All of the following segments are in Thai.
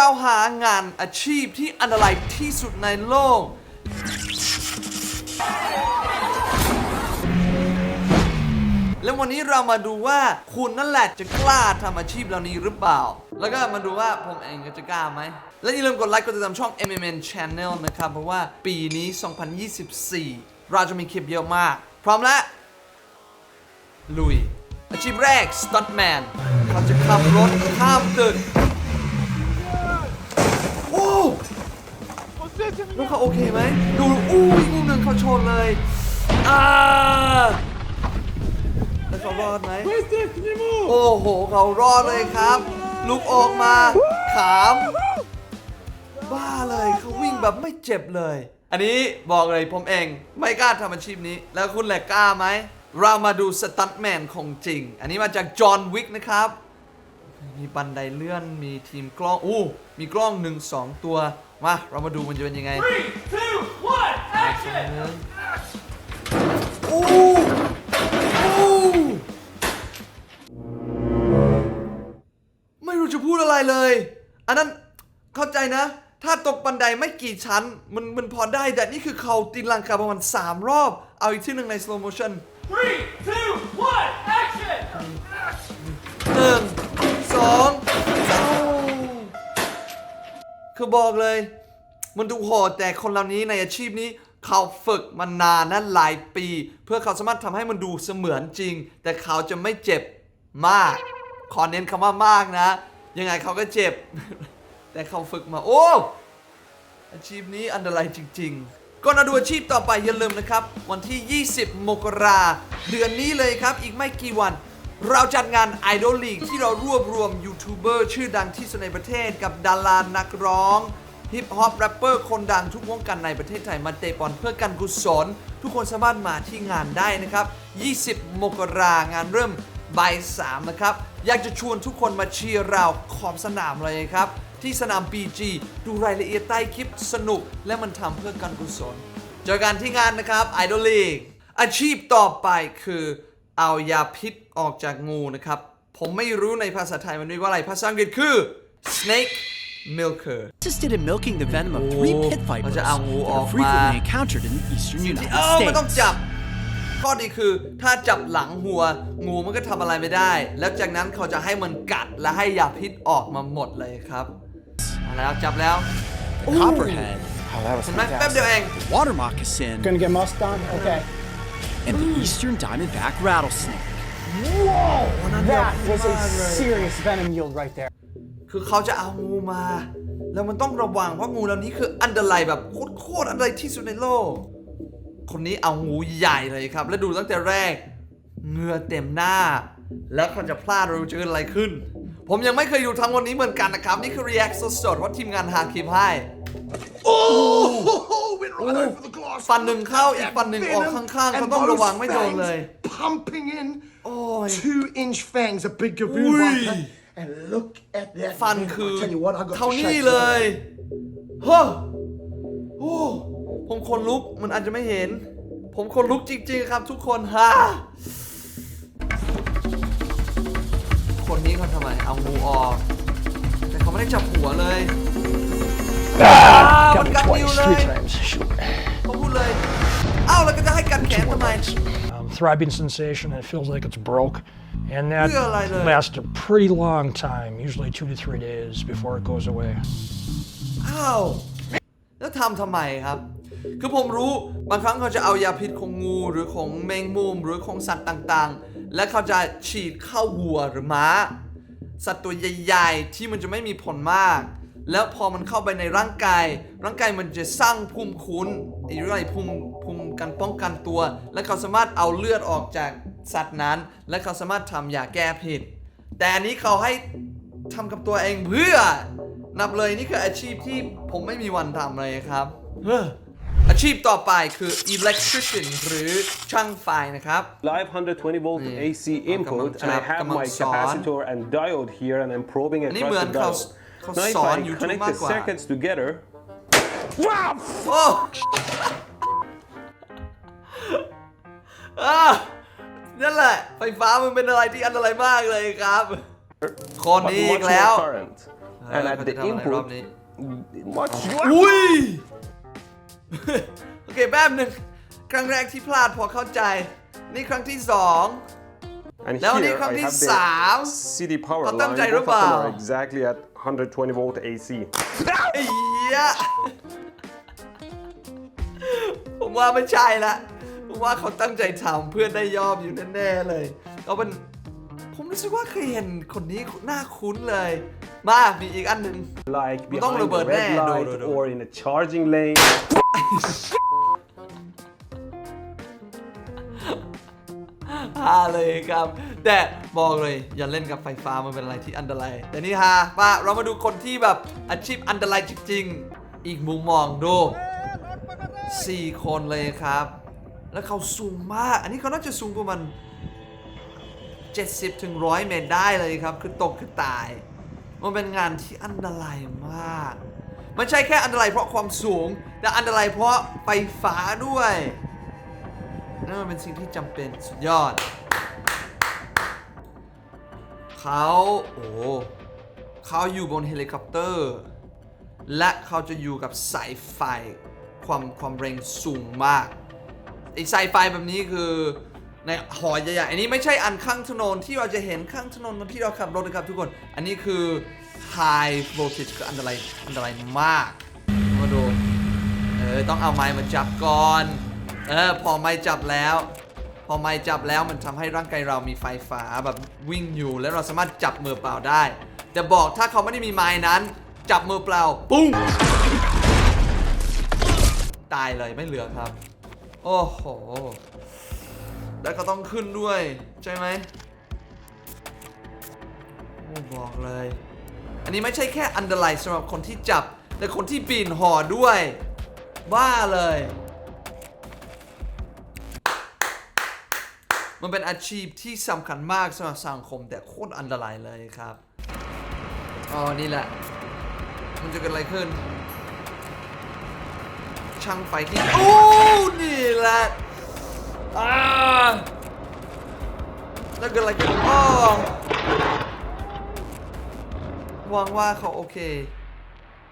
เราหางานอาชีพที่อันตรายที่สุดในโลก แล้ววันนี้เรามาดูว่าคุณนั่นแหละจะกล้าทำอาชีพเหล่านี้หรือเปล่า แล้วก็มาดูว่าผมเองจะกล้าไหม และอย่าลืมกดไลค์กดติดตามช่อง MMN Channel นะครับ เพราะว่าปีนี้ 2024 เราจะมีคลิปเยอะมาก พร้อมแล้ว ลุย อาชีพแรก Stuntman เขาจะขับรถข้ามตึก โอ้แล้วเขาโอเคไหม ดู อู้อีกมุมหนึ่งเขาชนเลยอ่าแล้วเขารอดไหมโอ้โห เขารอดเลยครับ ลุกออกมา ขาม บ้าเลยเขาวิ่งแบบไม่เจ็บเลย อันนี้บอกเลยผมเอง ไม่กล้าทำอาชีพนี้ แล้วคุณแหละกล้าไหม เรามาดูสตันท์แมนของจริง อันนี้มาจากจอห์นวิกนะครับ มีบันไดเลื่อน มีทีมกล้อง อู้ มีกล้องหนึ่งสองตัว มาเรามาดูมันจะเป็นยังไง Three, two, one, action! อู้อู้ไม่รู้จะพูดอะไรเลย อันนั้นเข้าใจนะ ถ้าตกบันไดไม่กี่ชั้น มันมันพอได้แต่นี่คือเขาตีลังกาประมาณ3รอบ เอาอีกที่หนึ่งใน slow motion Three, two, one, action! หนึ่งสองสาม คือบอกเลย มันดูโหดแต่คนเหล่านี้ในอาชีพนี้เขาฝึกมานานนะหลายปี เพื่อเขาสามารถทำให้มันดูเสมือนจริง แต่เขาจะไม่เจ็บมาก ขอเน้นคำว่ามากนะ ยังไงเขาก็เจ็บ แต่เขาฝึกมาโอ้อาชีพนี้อันตรายจริง ๆก่อนมาดูอาชีพต่อไปอย่าลืมนะครับ วันที่ 20 มกราเดือนนี้เลยครับ อีกไม่กี่วัน เราจัดงาน Idol League ที่เรารวบรวมยูทูบเบอร์ชื่อดังที่สุดในประเทศกับดารานักร้องฮิปฮอปแรปเปอร์คนดังทุกวงการในประเทศไทยมาเตะบอลเพื่อการกุศล ทุกคนสามารถมาที่งานได้นะครับ 20 มกรางานเริ่มบ่ายสามนะครับ อยากจะชวนทุกคนมาเชียร์เราขอบสนามเลยครับ ที่สนาม BG ดูรายละเอียดใต้คลิปสนุก และมันทำเพื่อการกุศล เจอกันที่งานนะครับ Idol League อาชีพต่อไปคือเอายาพิษ ออกจากงูนะครับ ผมไม่รู้ในภาษาไทยมันเรียกว่าอะไร ภาษาอังกฤษคือ snake milker assisted in milking the venom of three Oh, pit vipers macha that ang uok are ma. frequently encountered in the eastern สิ่ง United ที่เออมันต้อง States. จับข้อดีคือถ้าจับหลังหัว งูมันก็ทำอะไรไม่ได้ แล้วจากนั้นเขาจะให้มันกัดและให้ยาพิษออกมาหมดเลยครับเอาแล้วจับแล้ว The copperhead, Oh, that was เห็นไหมแป๊บเดียวเอง the water moccasin, Gonna get musked on? Okay. and the eastern diamondback rattlesnake. That was a serious venom yield right there. คือเขาจะเอางูมา แล้วมันต้องระวังเพราะงูเหล่านี้คืออันตรายแบบโคตรๆอันตรายที่สุดในโลก คนนี้เอางูใหญ่เลยครับ แล้วดูตั้งแต่แรกเหงื่อเต็มหน้า แล้วเขาจะพลาดเราจะเกิดอะไรขึ้น ผมยังไม่เคยดูทั้งวันนี้เหมือนกันนะครับ นี่คือ react สดๆว่าทีมงานหาคลิปให้ฟันหนึ่งเข้าอีกฟันหนึ่งออกข้างๆเขาต้องระวังไม่โดนเลย Pumping in Oh, two inch fangs, a big Ui. gaboon viper. And look at that. ฟัน venom. คือ I'll tell you what, I got เท่า the นี้ shakes เล on ย that. เฮ้อโอ้ผมคนลุกมันอาจจะไม่เห็น ผมคนลุกจริงๆครับทุกคนฮ่าคนนี้เขาทำไมเอางูออก แต่เขาไม่ได้จับหัวเลยอ้าวมันกัดนิ้วเลย times. Shoot. เขาพูดเลยอ้าวแล้วก็จะให้กัดแขนทำไม um, throbbing sensation and it feels like it's broke. And that Realize- lasts a pretty long time, usually two to three days before it goes away. อ้าว แล้วทำทำไมครับ คือผมรู้บางครั้งเขาจะเอายาพิษของงูหรือของแมงมุมหรือของสัตว์ต่างๆ และเขาจะฉีดเข้าวัวหรือม้า สัตว์ตัวใหญ่ๆ ที่มันจะไม่มีผลมาก แล้วพอมันเข้าไปในร่างกาย ร่างกายมันจะสร้างภูมิคุ้นไอ้เรื่องอะไรภูมิภูมิ กันป้องกันตัว และเขาสามารถเอาเลือดออกจากสัตว์นั้น และเขาสามารถทำยาแก้พิษแต่อันนี้เขาให้ทำกับตัวเองเพื่อ นับเลยนี่คืออาชีพที่ผมไม่มีวันทำเลยครับเฮ้ออาชีพต่อไปคือ electrician หรือช่างไฟนะครับ live 120 volt Yeah. AC input Come on, and I chap, have come on, my son. capacitor and diode here and I'm probing Ani across mo the yan, Klaus? diode. Klaus Now if son, I YouTube connect the magwa. circuits together โอ้อะ นั่นแหละ ไฟฟ้ามันเป็นอะไรที่อันตรายมากเลยครับ คน but นี้อี much กแล้ว more current. ออ And at เขา the จะทำอะไรรอบ input, นี้ much อุ้ยโอเคแป๊บหนึ่งครั้งแรกที่พลาดพอเข้าใจ นี่ครั้งที่สอง And Now here they come I this have the sound. CD power Họ line. tâm chạy Both of đúng them không? are exactly at 120 volt AC. ไอ้ยะผมว่าไม่ใช่ละผม ว่าเขาตั้งใจทำเพื่อได้ยอมอยู่แน่ๆเลยเขาเป็นผมรู้สึกว่าเคยเห็นคนนี้หน้าคุ้นเลย มากมีอีกอันหนึ่ง Like Mà tông behind lửa the bật red nè, đồ, light đồ, đồ. or in a charging lane. ฮาเลยครับ แต่บอกเลยอย่าเล่นกับไฟฟ้ามันเป็นอะไรที่อันตรายแต่นี่ฮาป้าเรามาดูคนที่แบบอาชีพอันตรายจริงๆ อีกมุมมองดู 4 คนเลยครับ แล้วเขาสูงมาก อันนี้เขาน่าจะสูงประมาณ70ถึง100 เมตรได้เลยครับ คือตกคือตาย มันเป็นงานที่อันตรายมากไม่ใช่แค่อันตรายเพราะความสูง แต่อันตรายเพราะไฟฟ้าด้วยนั่นมันเป็นสิ่งที่จำเป็นสุดยอด เขาโอ้เขาอยู่บนเฮลิคอปเตอร์ และเขาจะอยู่กับสายไฟความความแรงสูงมาก อ้สายไฟแบบนี้คือในหอใหญ่ๆ อันนี้ไม่ใช่อันข้างถนนที่เราจะเห็นข้างถนนที่เราขับรถนะครับทุกคน อันนี้คือ high voltage คืออันตรายอันตรายมาก มาดู เออ ต้องเอาไม้มาจับก่อน เออ พอไม้จับแล้ว พอไม้จับแล้วมันทำให้ร่างกายเรามีไฟฟ้าแบบวิ่งอยู่ แล้วเราสามารถจับมือเปล่าได้ แต่บอกถ้าเขาไม่ได้มีไม้นั้น จับมือเปล่า ปุ้ง ตายเลยไม่เหลือครับ โอ้โห แล้วก็ต้องขึ้นด้วย ใช่ไหมโอ้บอกเลย อันนี้ไม่ใช่แค่อันตรายสำหรับคนที่จับ แต่คนที่ปีนหอด้วย บ้าเลย มันเป็นอาชีพที่สำคัญมากสำหรับสังคม แต่โคตรอันตรายเลยครับ อ๋อ นี่แหละ มันจะเกิดอะไรขึ้น ช่างไฟที่โอ้นี่แหละอ่าแล้วเกิดอะไรขึ้นอ๋อหวังว่าเขาโอเค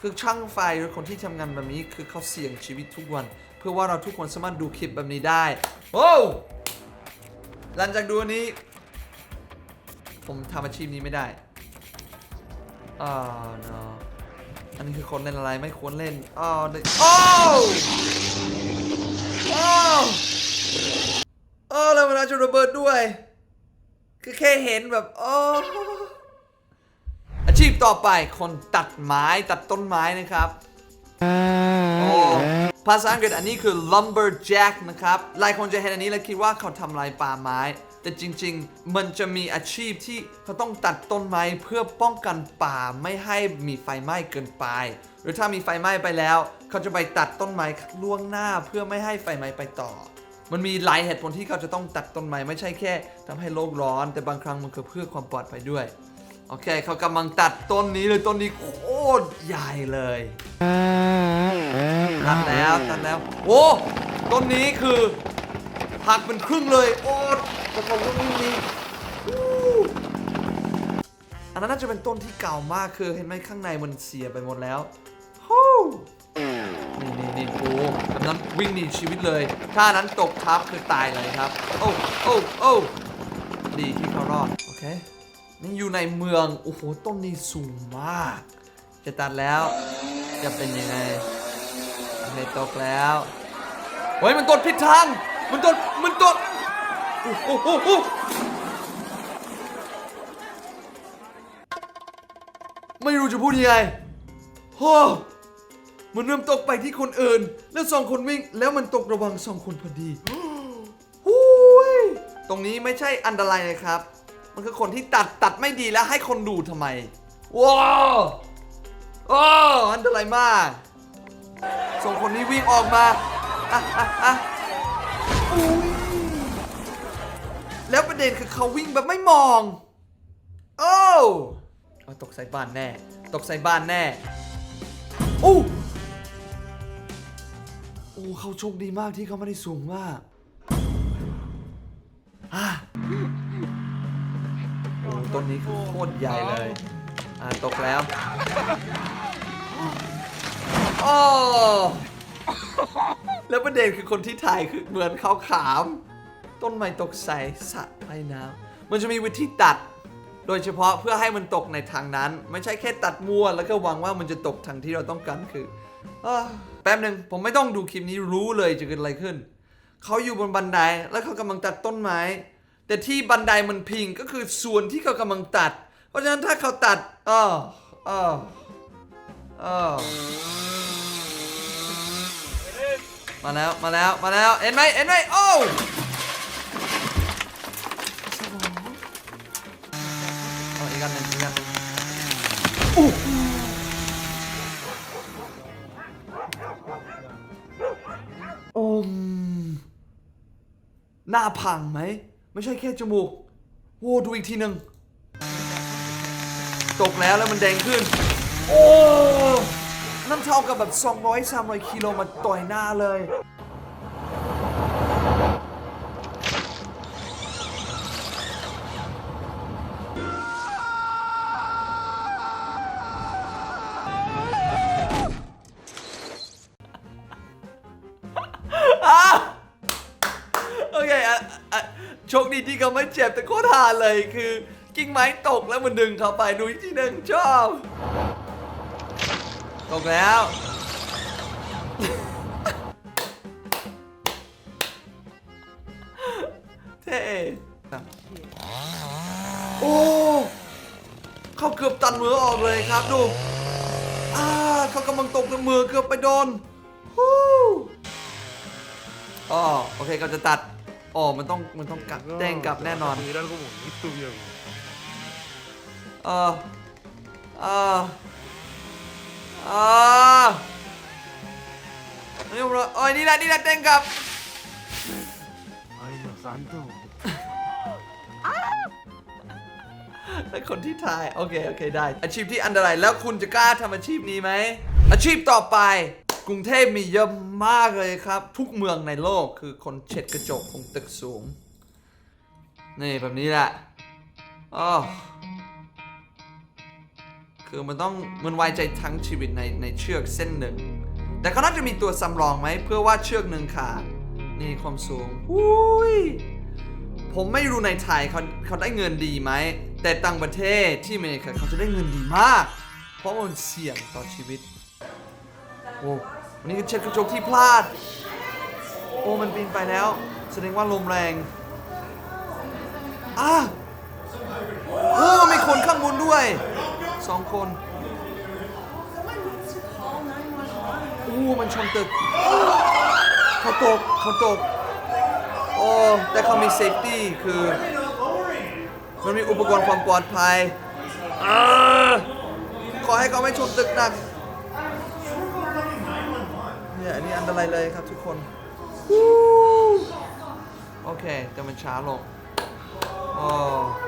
คือช่างไฟหรือคนที่ทำงานแบบนี้คือเขาเสี่ยงชีวิตทุกวัน เพื่อว่าเราทุกคนสามารถดูคลิปแบบนี้ได้ โอ้วหลังจากดูอันนี้ ผมทำอาชีพนี้ไม่ได้อ่า no อันนี้คือคนเล่นอะไรไม่ควรเล่นอ๋อเด็กโอ้วโอ้วโอ้แล้วเวลาจะระเบิดด้วย คือแค่เห็นแบบโอ้อาชีพต่อไปคนตัดไม้ตัดต้นไม้นะครับโอ้ภาษาอังกฤษอันนี้คือ lumberjack นะครับ หลายคนจะเห็นอันนี้แล้วคิดว่าเขาทำลายป่าไม้ แต่จริง ๆ มันจะมีอาชีพที่เขาต้องตัดต้นไม้เพื่อป้องกันป่าไม่ให้มีไฟไหม้เกินไป หรือถ้ามีไฟไหม้ไปแล้ว เขาจะไปตัดต้นไม้ล่วงหน้าเพื่อไม่ให้ไฟไหม้ไปต่อ มันมีหลายเหตุผลที่เขาจะต้องตัดต้นไม้ไม่ใช่แค่ทำให้โลกร้อน แต่บางครั้งมันคือเพื่อความปลอดภัยด้วยโอเคเขากำลังตัดต้นนี้เลยต้นนี้โคตรใหญ่เลยตัดแล้วตัดแล้วโอ้ต้นนี้คือ หักเป็นครึ่งเลย โอ้แต่ผมก็ไม่มีอู้อันนั้นน่าจะเป็นต้นที่เก่ามากคือเห็นไหมข้างในมันเสียไปหมดแล้วฮู้นี่นี่นี่โอ้อันนั้นวิ่งหนีชีวิตเลย ถ้านั้นตกทับคือตายเลยครับ โอ้โอ้โอ้ดีที่เขารอด โอเค นี่อยู่ในเมือง โอ้โห ต้นนี้สูงมาก จะตัดแล้ว จะเป็นยังไงโอเคตกแล้ว เฮ้ย มันตดผิดทาง มันตด มันตดโอ้โอ้โหไม่รู้จะพูดยังไงโอ้มันเริ่มตกไปที่คนอื่น แล้วสองคนวิ่ง แล้วมันตกระวังสองคนพอดีหูยตรงนี้ไม่ใช่อันตรายเลยครับ มันคือคนที่ตัดตัดไม่ดีแล้วให้คนดูทำไม ว้าวว้อันตรายมากสองคนนี้วิ่งออกมาอะอะอะ แล้วประเด็นคือเขาวิ่งแบบไม่มอง โอ้เอาตกใส่บ้านแน่ ตกใส่บ้านแน่โอ้โอ้เขาโชคดีมากที่เขาไม่ได้สูงมากอะโอ้ต้นนี้คือโคตรใหญ่เลย อ่าตกแล้ว โอ้ แล้วประเด็นคือคนที่ถ่ายคือเหมือนเขาขาม ต้นไม้ตกใส่สระว่ายน้ำมันจะมีวิธีตัด โดยเฉพาะเพื่อให้มันตกในทางนั้น ไม่ใช่แค่ตัดมั่วแล้วก็หวังว่ามันจะตกทางที่เราต้องการคืออแป๊บหนึ่งผมไม่ต้องดูคลิปนี้รู้เลยจะเกิดอะไรขึ้น เขาอยู่บนบันไดแล้วเขากำลังตัดต้นไม้ แต่ที่บันไดมันพิงก็คือส่วนที่เขากำลังตัด เพราะฉะนั้นถ้าเขาตัดอ้ออ้ออ้อ มาแล้วมาแล้วมาแล้วเห็นไหมเห็นไหมโอ้เอาอีกอันหนึ่งอีกอันหนึ่งโอ้มหน้าพังไหม ไม่ใช่แค่จมูกโว้ดูอีกทีหนึ่งตกแล้วแล้วมันแดงขึ้น โอ้ นั่นเท่ากับแบบ200 300กิโลมาต่อยหน้าเลย โอเคอะอะโชคดีที่เขาไม่เจ็บแต่โคตรฮาเลยคือ กิ่งไม้ตกแล้วมันดึงเขาไปดูอีกทีหนึ่งชอบ ตกแล้ว เท่โอ้ เขาเกือบตัดมือออกเลยครับดูอ่าเขากำลังตกแล้วมือเกือบไปโดนฮู้อ๋อโอเคเขาจะตัดอ๋อมันต้องมันต้องกลับแต้งกลับแน่นอนเออเออ เออนี่ผมโอ้ยนี่แหละนี่แหละเต้นกับแล้วคนที่ถ่าย โอเค โอเค ได้ อาชีพที่อันตราย แล้วคุณจะกล้าทำอาชีพนี้ไหม อาชีพต่อไป กรุงเทพมีเยอะมากเลยครับ ทุกเมืองในโลกคือคนเช็ดกระจกของตึกสูง นี่แบบนี้แหละอ๋อ คือมันต้องมันไว้ใจทั้งชีวิตในในเชือกเส้นหนึ่ง แต่เขาน่าจะมีตัวสำรองไหมเพื่อว่าเชือกหนึ่งขาดนี่ความสูงอุ้ยผมไม่รู้ในไทยเขาเขาได้เงินดีไหม แต่ต่างประเทศที่อเมริกาเขาจะได้เงินดีมาก เพราะมันเสี่ยงต่อชีวิต โอ้วันนี้เช็ดกระจกที่พลาด โอ้มันบินไปแล้ว แสดงว่าลมแรงอะโอ้มันมีคนข้างบนด้วย สองคนโอ้มันชนตึกเขาตกเขาตกโอ้แต่เขามีเซฟตี้คือ มันมีอุปกรณ์ความปลอดภัยอ่าขอให้เขาไม่ชนตึกหนักเนี่ยอันนี้อันตรายเลยครับทุกคนวู้โอเค แต่มันช้าลงโอ้อุ้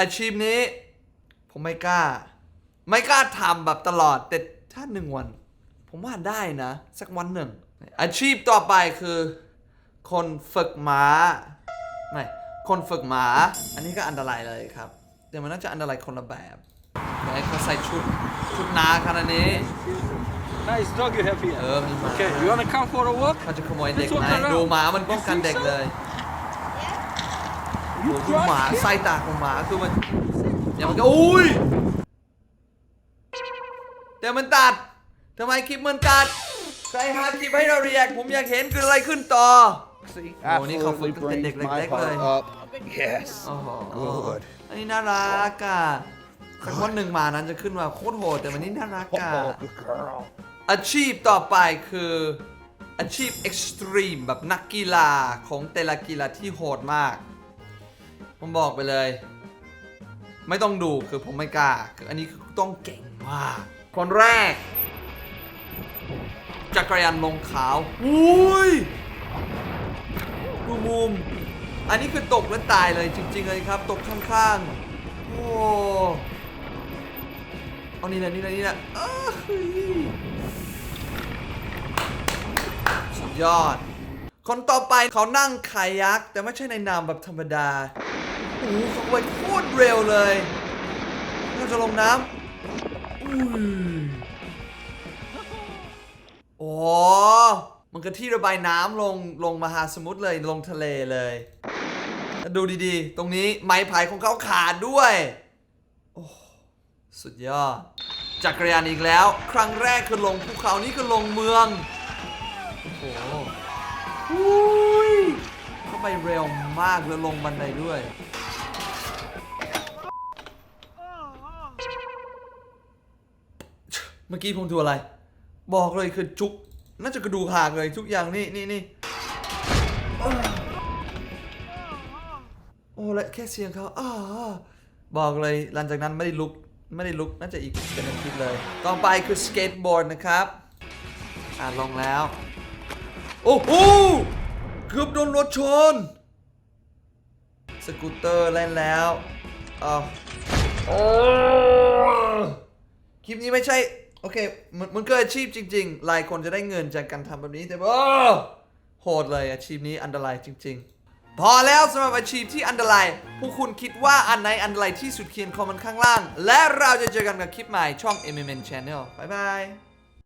อาชีพนี้ ผมไม่กล้า ไม่กล้าทำแบบตลอด แต่ถ้าหนึ่งวัน ผมว่าได้นะ สักวันหนึ่ง อาชีพต่อไปคือ คนฝึกม้าไม่คนฝึกม้าอันนี้ก็อันตรายเลยครับ แต่มันน่าจะอันตรายคนละแบบแต่เขาใส่ชุด ชุดหนาขนาดนี้ Nice dog you have เอ here. อมีหมา Okay, you wanna come for a walk? เขาจะขโมยเด็ก Let's walk ไหม around. ดูหมามันป้องกันเด็กเลย โอ้โหดูหมาไส้ตาของหมาคือมันอย่ามันก็อุ้ยแต่มันตัดทำไมคลิปมันตัดใครหาคลิปให้เราเรียกผมอยากเห็นเกิดอะไรขึ้นต่อโอ้นี่เขาฝึกตั้งแต่เด็กเล็กๆเลย Yes. โอ้โหอันนี้น่ารักอะสักวันหนึ่งหมานั้นจะขึ้นมาโคตรโหดแต่มันนี่น่ารักอะ good girl. อาชีพต่อไปคืออาชีพเอ็กซ์ตรีมแบบนักกีฬาของแต่ละกีฬาที่โหดมาก ผมบอกไปเลย ไม่ต้องดูคือผมไม่กล้า คืออันนี้คือต้องเก่งมากคนแรก จักรยานลงขาวอุ้ยดูมุม อันนี้คือตกแล้วตายเลยจริง ๆ เลยครับ ตกข้างๆ โอ้เอานี่แหละนี่แหละนี่แหละอ้าวเฮ้ยสุดยอด คนต่อไปเขานั่งคายัก แต่ไม่ใช่ในนามแบบธรรมดา โอ้โหเขาไว้โคตรเร็วเลยเราจะลงน้ำอุ้ยโอ้มันก็ที่ระบายน้ำลงลงมหาสมุทรเลยลงทะเลเลยดูดีๆ ตรงนี้ไม้พายของเขาขาดด้วย โอ้สุดยอด จักรยานอีกแล้ว ครั้งแรกคือลงภูเขานี่คือลงเมือง โอ้โหเข้าไปเร็วมากแล้วลงบันไดด้วย มื่อกี้ผมดูอะไร บอกเลยคือจุก น่าจะกระดูกหักเลยทุกอย่างนี่นี่นี่โอ้และแค่เสียงเขาอ้าบอกเลยหลังจากนั้นไม่ได้ลุกไม่ได้ลุกน่าจะอีกเป็นอาทิตย์เลย ต่อไปคือสเก็ตบอร์ดนะครับอ่าลงแล้ว โอ้โหเกือบโดนรถชน สกูตเตอร์เล่นแล้วอ้าวโอ้คลิปนี้ไม่ใช่ โอเค มันมันก็อาชีพจริงๆหลายคนจะได้เงินจากการทำแบบนี้แต่ว่าโหดเลยอาชีพนี้อันตรายจริง ๆ พอแล้วสำหรับอาชีพที่อันตรายพวกคุณคิดว่าอันไหนอันตรายที่สุดเขียนคอมเมนต์ข้างล่าง และเราจะเจอกันกับคลิปใหม่ช่อง MMN Channel บ๊ายบาย